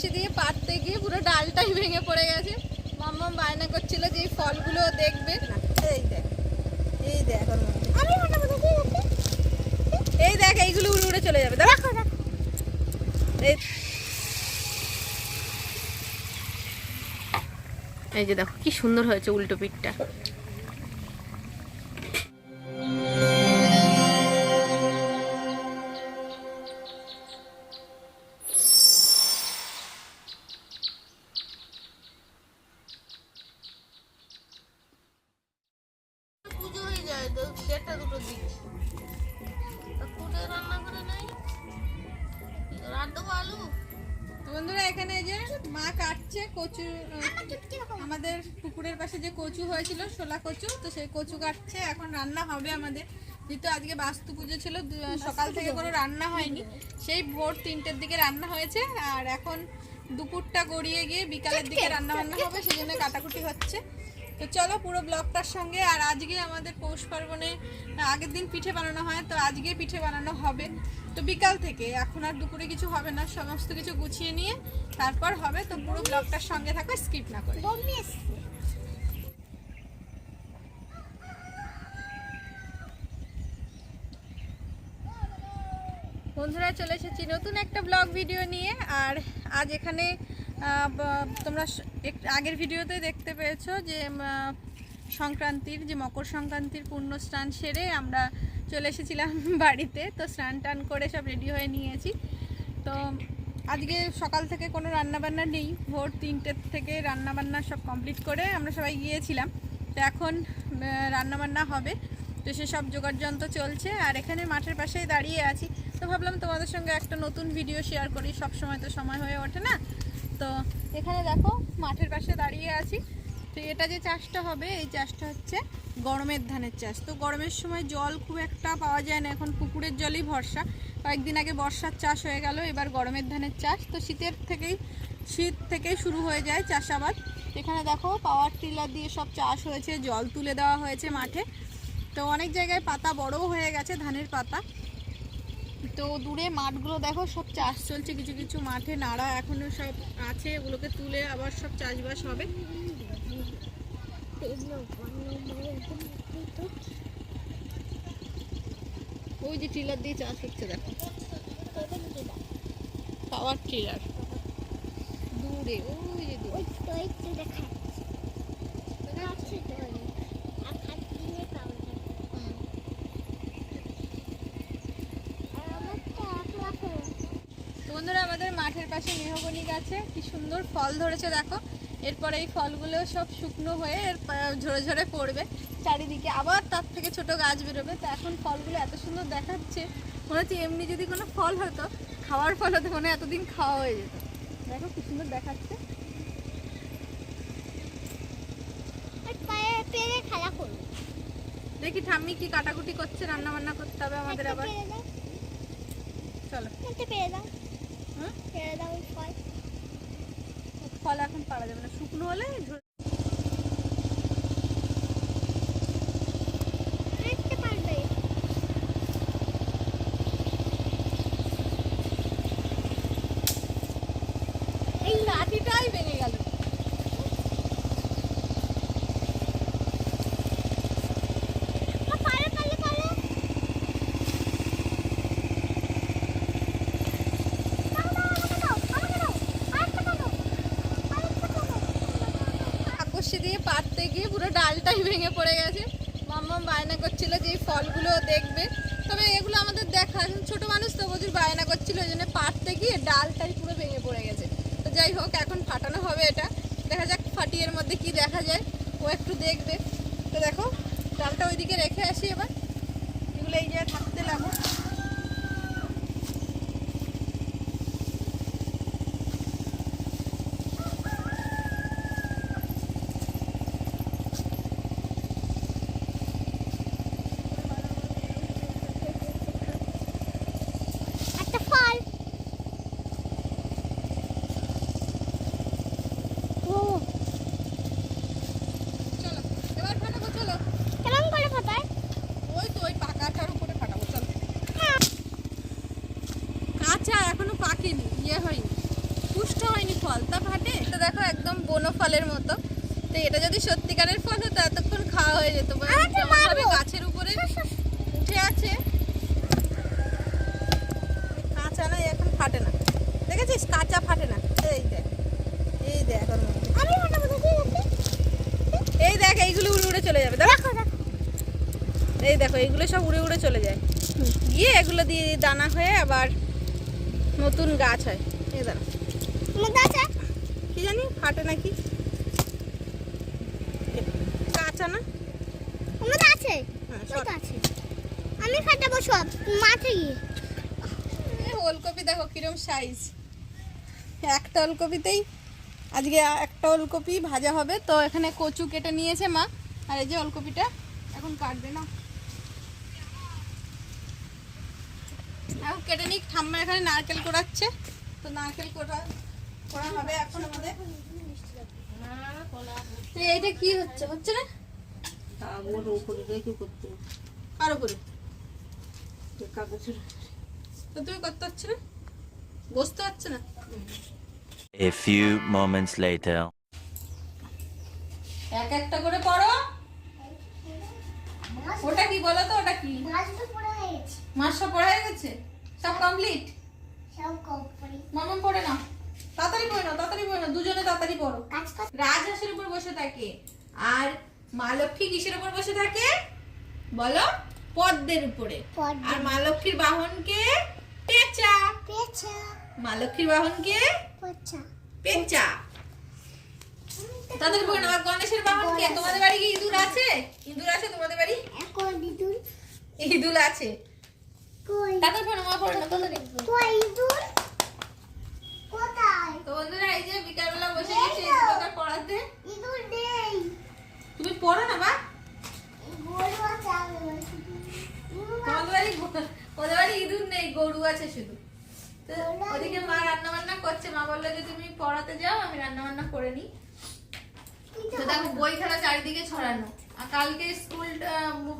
কষি দিয়ে পাততে গিয়ে পুরো ডালটাই ভেঙে পড়ে গেছে। মাম্মা বায়না করছিল যে এই ফলগুলো দেখবে। এই দেখ এই দেখ? এই দেখ এইগুলো উড়ে উড়ে চলে যাবে দেখো। এই এই যে দেখো কি সুন্দর হয়েছে উল্টো পিঠটা। বন্ধুরা এখানে এই যে মা কাটছে কচু আমাদের পুকুরের পাশে যে কচু হয়েছিল শোলা কচু তো সেই কচু কাটছে। এখন রান্না হবে আমাদের। যেহেতু আজকে বাস্তু পুজো ছিল সকাল থেকে কোনো রান্না হয়নি। সেই ভোর তিনটের দিকে রান্না হয়েছে। আর এখন দুপুরটা গড়িয়ে গিয়ে বিকালের দিকে রান্না বান্না হবে সেই জন্য কাটাকুটি হচ্ছে। তো চলো পুরো ব্লগটার সঙ্গে আর আজকে আমাদের পৌষ পার্বণে আগের দিন পিঠে বানানো হয় তো আজকে পিঠে বানানো হবে। তো বিকাল থেকে এখন আর দুপুরে কিছু হবে না সমস্ত কিছু গুছিয়ে নিয়ে তারপর হবে তো পুরো ব্লগটার সঙ্গে থাকো স্কিপ না করে। বন্ধুরা চলে এসেছি নতুন একটা ব্লগ ভিডিও নিয়ে আর আজ এখানে তোমরা আগের ভিডিওতে দেখতে পেয়েছ যে সংক্রান্তির, যে মকর সংক্রান্তির পূর্ণ স্নান সেরে আমরা চলে এসেছিলাম বাড়িতে। তো স্নান টান করে সব রেডি হয়ে নিয়েছি। তো আজকে সকাল থেকে কোনো রান্নাবান্না নেই। ভোর তিনটের থেকে রান্নাবান্না সব কমপ্লিট করে আমরা সবাই গিয়েছিলাম। তো এখন রান্নাবান্না হবে। তো সেসব জোগাড় যন্ত্র চলছে। আর এখানে মাঠের পাশেই দাঁড়িয়ে আছি। তো ভাবলাম তোমাদের সঙ্গে একটা নতুন ভিডিও শেয়ার করি। সব সময় তো সময় হয়ে ওঠে না। তো এখানে দেখো মাঠের পাশে দাঁড়িয়ে আছি। তো এটা যে চাষটা হবে, এই চাষটা হচ্ছে গরমের ধানের চাষ। তো গরমের সময় জল খুব একটা পাওয়া যায় না, এখন পুকুরের জলই ভরসা। কয়েকদিন আগে বর্ষার চাষ হয়ে গেল, এবার গরমের ধানের চাষ। তো শীতের থেকেই, শীত থেকেই শুরু হয়ে যায় চাষাবাদ। এখানে দেখো পাওয়ার টিলার দিয়ে সব চাষ হয়েছে, জল তুলে দেওয়া হয়েছে মাঠে। তো অনেক জায়গায় পাতা বড়ও হয়ে গেছে, ধানের পাতা। তো দূরে মাঠগুলো দেখো, সব চাষ চলছে, কিছু কিছু মাঠে নাড়া এখনও সব আছে, ওগুলোকে তুলে আবার সব চাষবাস হবে। ওই যে টিলার দিয়ে চাষ হচ্ছে, দেখো। পাওয়ার টিলার দূরে, ওই যে দেখা যাচ্ছে। আছে তো ওই। আর হাত দিলে পাওয়া যায়। হুম। আর আমারটা একলা করে। তো বন্ধুরা মাঠের পাশে মেহগনি গাছে কি সুন্দর ফল ধরেছে দেখো। এরপরে এই ফলগুলো সব শুকনো হয়ে ঝরে ঝরে পড়বে। চারিদিকে আবার তার থেকে ছোট গাছ বেরোবে। তো এখন ফলগুলো এত সুন্দর দেখাচ্ছে মনে হচ্ছে এমনি যদি কোনো ফল হতো খাওয়ার ফল হতো মনে হয় এতদিন খাওয়া হয়ে যেত। দেখো কি সুন্দর দেখাচ্ছে। পায়ে দেখি ঠাম্মি কি কাটাকুটি করছে রান্না বান্না করতে হবে আমাদের আবার। চলো। পেরে দাও। ফল। এখন পাওয়া যাবে না। শুকনো হলে ঝরে- আরেকটা পারবে। এই লাঠিটাই ভেঙে গেল আ, পারে, পারে, পারে। দাও, দাও, আমাকে দাও, আমাকে দাও। আরেকটা পারো। আরেকটা পারো। আকর্ষি দিয়ে পাততে গিয়ে পুরো ডালটাই ভেঙে পড়ে গেছে। মাম্মা বায়না করছিল যে এই ফলগুলো দেখবে। তবে এগুলো আমাদের দেখা ছোট মানুষ তো প্রচুর বায়না করছিল ওই জন্য পাটতে গিয়ে ডালটাই পুরো ভেঙে পড়ে গেছে। তো যাই হোক, এখন ফাটানো হবে এটা। দেখা যাক ফাটিয়ের মধ্যে কি দেখা যায়। ও একটু দেখবে। তো দেখো, ডালটা ওইদিকে রেখে আসি এবার এগুলো এই জায়গায় থাকতে লাগো একটা ফল ও চলো এবার ফাটাবো চলো কেমন করে ফাটায় ওই তো ওই পাকাটার উপরে ফাটাবো চলো হ্যাঁ পুষ্ট হয়নি ফল। তা ফাটে তো দেখো একদম বনো ফলের মতো। তো এটা যদি সত্যিকারের ফল হতো এতক্ষণ খাওয়া হয়ে যেত। বা আমাকে যেমনভাবে মারবো। গাছের উপরে উঠে আছে। কাঁচা না এখন ফাটে না। দেখেছিস? কাঁচা ফাটে না। এই দেখ এই দেখ এই দেখ এইগুলো উড়ে উড়ে চলে যাবে। দেখো। এই দেখো এইগুলো সব উড়ে উড়ে চলে যায়। গিয়ে এগুলো দিয়ে দানা হয়ে আবার নতুন গাছ হয়। এই দাঁড়া। মধ্যে আছে? কি জানি ফাটে নাকি? কাঁচা না? মধ্যে আছে? হ্যাঁ, আছে। আমি ফাটাবো সব মাঠে গিয়ে। ওলকপি দেখো কিরম সাইজ একটা ওলকপিতেই আজকে একটা ওলকপি ভাজা হবে তো এখানে কচু কেটে নিয়েছে মা। আর এই যে ওলকপিটা এখন কাটবে না। এখন কেটে নিক ঠাম্মা এখানে নারকেল কোড়াচ্ছে তো নারকেল কোড়া করা হবে এখন আমাদের। এইটা কি হচ্ছে? হচ্ছে না? ওর উপরে রেখে করতে কার উপরে? কাগজের তো তুমি করতে হচ্ছে না? বসতে হচ্ছে না? A few moments later. এক একটা করে পড়ো। ওটা কি বলো তো? ওটা কি? মাছ তো গেছে সব পড়া হয়ে গেছে? সব কমপ্লিট সব কম্পানি মামা পড়ে নাও। তাড়াতাড়ি পড়ে তাড়াতাড়ি পড়ে দুজনে তাড়াতাড়ি পড়ো। কাজ কর। রাজহাঁসের উপর বসে থাকে আর মা লক্ষ্মী কিসের উপর বসে থাকে? বলো পদ্মের উপরে। আর মা লক্ষ্মীর বাহনকে পেঁচা। পেঁচা। মা লক্ষ্মীর বাহনকে পেঁচা। পেঁচা। তাদের নাও আর গণেশের বাহনকে তোমাদের বাড়ি কি ইঁদুর আছে? ইঁদুর আছে তোমাদের বাড়ি? এখন দিদুন ইঁদুর আছে। কই? তাদের পড়ে মা পড়ে না তাদের কই ইঁদুর? তো বন্ধুরা এই যে বিকালবেলা বসে গেছি পড়াতে। তুমি পড়ো না বা তোমাদের বাড়ি ওদের বাড়ি ইঁদুর নেই গরু আছে শুধু। তো ওদিকে মা রান্না বান্না করছে মা বলল যে তুমি পড়াতে যাও আমি রান্না বান্না করে নিই। তো দেখো বই খেলা চারিদিকে ছড়ানো। আর কালকে স্কুল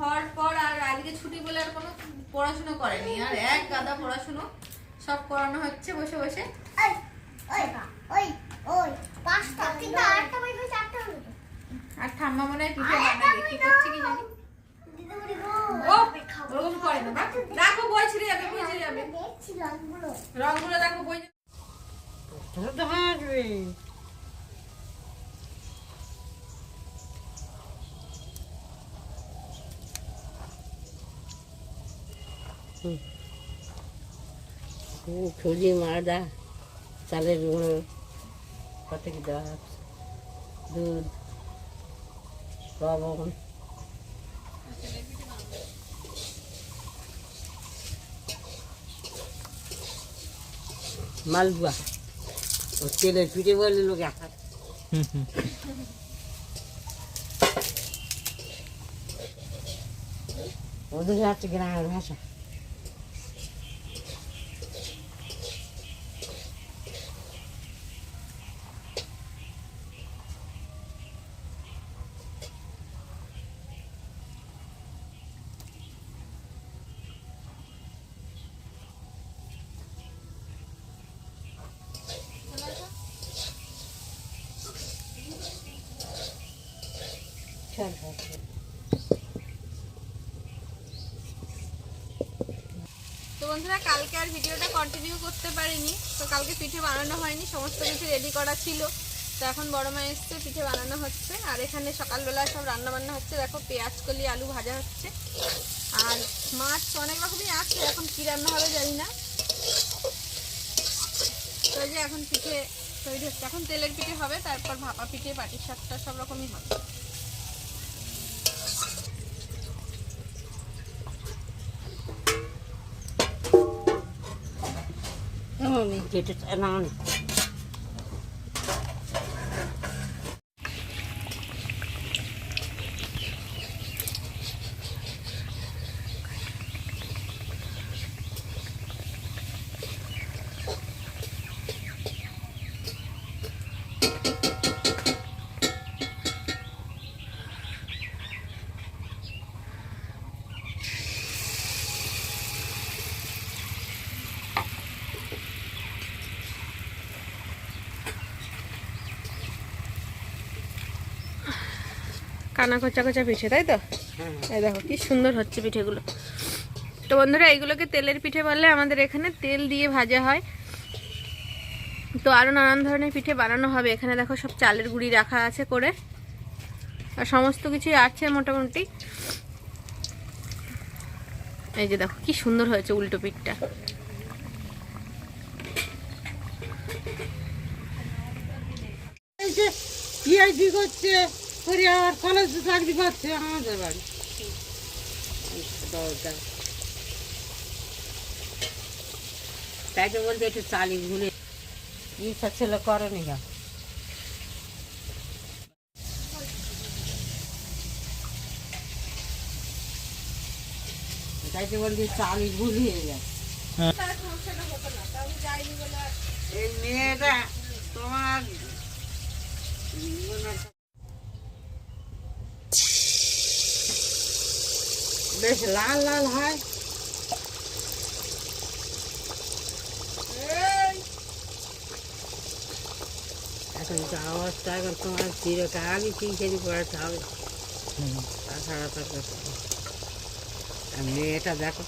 হওয়ার পর আর আজকে ছুটি বলে আর কোনো পড়াশুনো করেনি। আর এক গাদা পড়াশুনো সব করানো হচ্ছে বসে বসে ওই ওই ওই ওই পাঁচটা কিন্তু আটটা বাজে চারটা হলো তো। ঠাম্মা মনে হয় পিঠে বানাবে কি করছে কি জানি? ও ওরকম করে না রাখো বই ছিঁড়ে যাবে বই ছিঁড়ে যাবে। রংগুলো। রংগুলো দেখো বই তো হাসবে ছুরি মাদা চালের গুঁড়ো কত কি দেওয়া দুধ। লবণ মালবুয়া ও তেলের পিঠে বলে লোকে হাত ওদের হচ্ছে গ্রামের ভাষা তো বন্ধুরা, কালকে আর ভিডিওটা কন্টিনিউ করতে পারিনি। তো কালকে পিঠে বানানো হয়নি, সমস্ত কিছু রেডি করা ছিল। তো এখন বড় এসছে, পিঠে বানানো হচ্ছে। আর এখানে সব হচ্ছে। দেখো, পেঁয়াজ, কলি, আলু ভাজা হচ্ছে। আর মাছ অনেক রকমই আছে, এখন কী রান্না হবে জানি না। তো যে এখন পিঠে তৈরি হচ্ছে। এখন তেলের পিঠে হবে, তারপর ভাপা পিঠে পাটির সাতটা সব রকমই হবে। কেটে না অনেক কানা কচা কচা পিঠে তাই তো? হ্যাঁ। এই দেখো কি সুন্দর হচ্ছে পিঠেগুলো। তো বন্ধুরা এইগুলোকে তেলের পিঠে বললে আমাদের এখানে তেল দিয়ে ভাজা হয়। তো আরও নানান ধরনের পিঠে বানানো হবে। এখানে দেখো সব চালের গুঁড়ি রাখা আছে করে। আর সমস্ত কিছুই আছে মোটামুটি। এই যে দেখো কি সুন্দর হয়েছে উল্টো পিঠটা। এই যে পিআইডি করছে? করে আবার কলেজে চাকরি পাচ্ছে আমাদের বাড়ি। দরজা তাই তো বলতে একটু চালি ভুলে। ইচ্ছা ছিল করনি গা। তাই তো বলতে চালি ভুলিয়ে যায় এই মেয়েটা তোমার বেশ লাল লাল হয়। এখন তো অবস্থা এখন তোমার চিরকালই তিন কেজি পড়াতে হবে। তাছাড়া তো মেয়েটা দেখো।